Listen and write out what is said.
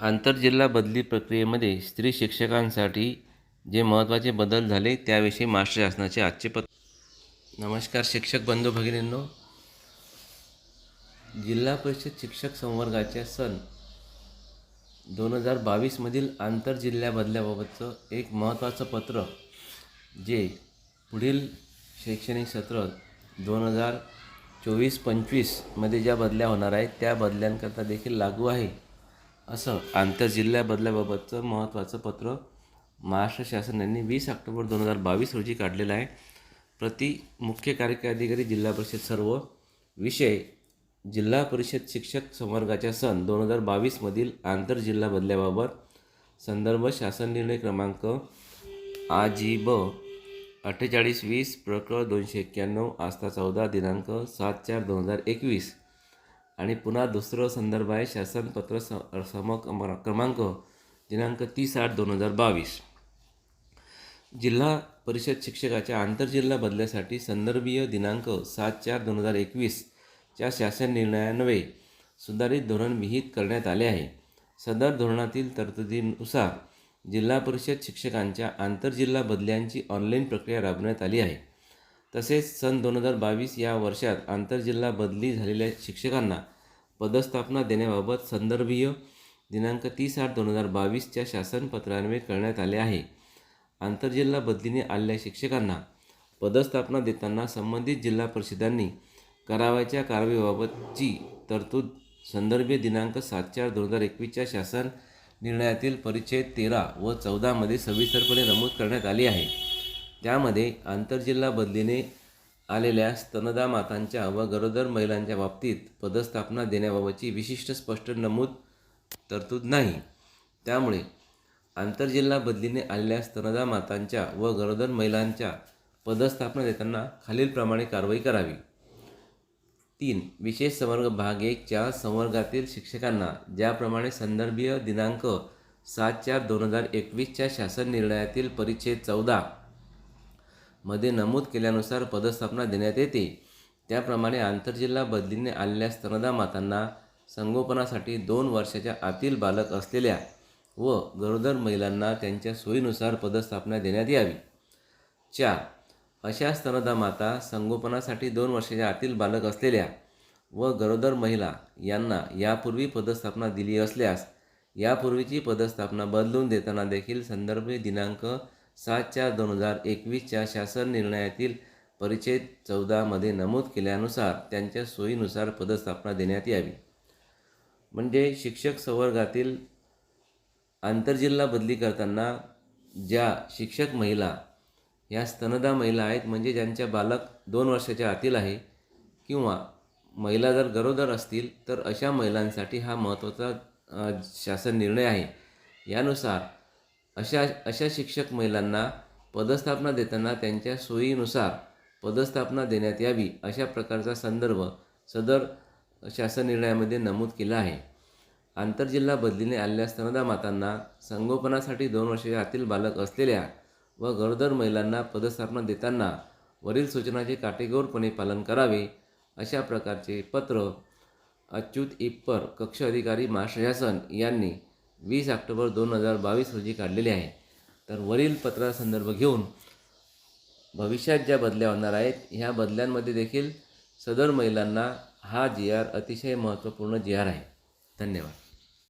आंतरजिल्हा बदली प्रक्रियेमध्ये स्त्री शिक्षकांसाठी जे महत्त्वाचे बदल झाले त्याविषयी महाराष्ट्र शासनाचे आजचे पत्र नमस्कार शिक्षक बंधू भगिनींनो. जिल्हा परिषद शिक्षक संवर्गाच्या सन दोन हजार बावीसमधील आंतरजिल्हा बदल्याबाबतचं एक महत्त्वाचं पत्र जे पुढील शैक्षणिक सत्र दोन हजार चोवीस पंचवीसमध्ये ज्या बदल्या होणार आहेत त्या बदल्यांकरता देखील लागू आहे. असं आंतरजिल्हा बदल्याबाबतचं महत्त्वाचं पत्र महाराष्ट्र शासन यांनी वीस ऑक्टोबर दोन हजार बावीस रोजी काढलेलं आहे. प्रति मुख्य कार्यकारी अधिकारी जिल्हा परिषद सर्व विषय जिल्हा परिषद शिक्षक संवर्गाच्या सन दोन हजार बावीसमधील आंतरजिल्हा बदल्याबाबत संदर्भ शासन निर्णय क्रमांक आ जी ब अठ्ठेचाळीस वीस प्रकरण दोनशे एक्क्याण्णव आस्था चौदा दिनांक सात चार दोन हजार एकवीस. आणि पुन्हा दुसरं संदर्भ आहे शासनपत्र स सम क्रमांक दिनांक तीस आठ दोन हजार बावीस. जिल्हा परिषद शिक्षकाच्या आंतरजिल्हा बदल्यासाठी संदर्भीय दिनांक सात चार दोन हजार एकवीसच्या शासन निर्णयान्वये सुधारित धोरण विहित करण्यात आले आहे. सदर धोरणातील तरतुदीनुसार जिल्हा परिषद शिक्षकांच्या आंतरजिल्हा बदल्यांची ऑनलाईन प्रक्रिया राबवण्यात आली आहे. तसेच सन दोन हजार बावीस या वर्षात आंतरजिल्हा बदली झालेल्या शिक्षकांना पदस्थापना देण्याबाबत संदर्भीय दिनांक तीस आठ दोन हजार बावीसच्या शासनपत्रान्वये करण्यात आले आहे. आंतरजिल्हा बदलीने आलेल्या शिक्षकांना पदस्थापना देताना संबंधित जिल्हा परिषदांनी करावयाच्या कारवाईबाबतची तरतूद संदर्भीय दिनांक सात चार दोन हजार एकवीसच्या शासन निर्णयातील परिच्छेद तेरा व चौदामध्ये सविस्तरपणे नमूद करण्यात आली आहे. त्यामध्ये आंतरजिल्हा बदलीने आलेल्या स्तनदा मातांच्या व गरोदर महिलांच्या बाबतीत पदस्थापना देण्याबाबतची विशिष्ट स्पष्ट नमूद तरतूद नाही. त्यामुळे आंतरजिल्हा बदलीने आलेल्या स्तनदा मातांच्या व गरोदर महिलांच्या पदस्थापना देताना खालीलप्रमाणे कारवाई करावी. तीन विशेष संवर्ग भाग एकच्या संवर्गातील शिक्षकांना ज्याप्रमाणे संदर्भीय दिनांक सात चार दोन हजार एकवीसच्या शासन निर्णयातील परिच्छेद चौदा मध्ये नमूद केल्यानुसार पदस्थापना देण्यात येते. त्याप्रमाणे आंतरजिल्हा बदलीने आलेल्या स्तनदा मातांना संगोपनासाठी दोन वर्षाच्या आतील बालक असलेल्या व गरोदर महिलांना त्यांच्या सोयीनुसार पदस्थापना देण्यात यावी. चार. अशा स्तनदा माता संगोपनासाठी दोन वर्षाच्या आतील बालक असलेल्या व गरोदर महिला यांना यापूर्वी पदस्थापना दिली असल्यास यापूर्वीची पदस्थापना बदलून देताना देखील संदर्भ दिनांक सात चार दोन हजार एकवीसच्या शासन निर्णयातील परिच्छेद चौदामध्ये नमूद केल्यानुसार त्यांच्या सोयीनुसार पदस्थापना देण्यात यावी. म्हणजे शिक्षक संवर्गातील आंतरजिल्हा बदली करताना ज्या शिक्षक महिला या स्तनदा महिला आहेत म्हणजे ज्यांच्या बालक दोन वर्षाच्या आतील आहे किंवा महिला जर गरोदर असतील तर अशा महिलांसाठी हा महत्त्वाचा शासन निर्णय आहे. यानुसार अशा अशा शिक्षक महिलांना पदस्थापना देताना त्यांच्या सोयीनुसार पदस्थापना देण्यात यावी अशा प्रकारचा संदर्भ सदर शासन निर्णयामध्ये नमूद केला आहे. आंतरजिल्हा बदलीने आलेल्या स्तनदा मातांना संगोपनासाठी दोन वर्षाच्या आतील बालक असलेल्या व गरोदर महिलांना पदस्थापना देताना वरील सूचनाचे काटेकोरपणे पालन करावे अशा प्रकारचे पत्र अच्युत इप्पर कक्ष अधिकारी महाराष्ट्र शासन यांनी वीस ऑक्टोबर दोन हजार बावीस रोजी काढलेले आहे. तर वरील पत्रासंदर्भ घेऊन भविष्यात ज्या बदल्या होणार आहेत ह्या बदल्यांमध्ये देखील सदर महिलांना हा जी आर अतिशय महत्त्वपूर्ण जी आर आहे. धन्यवाद.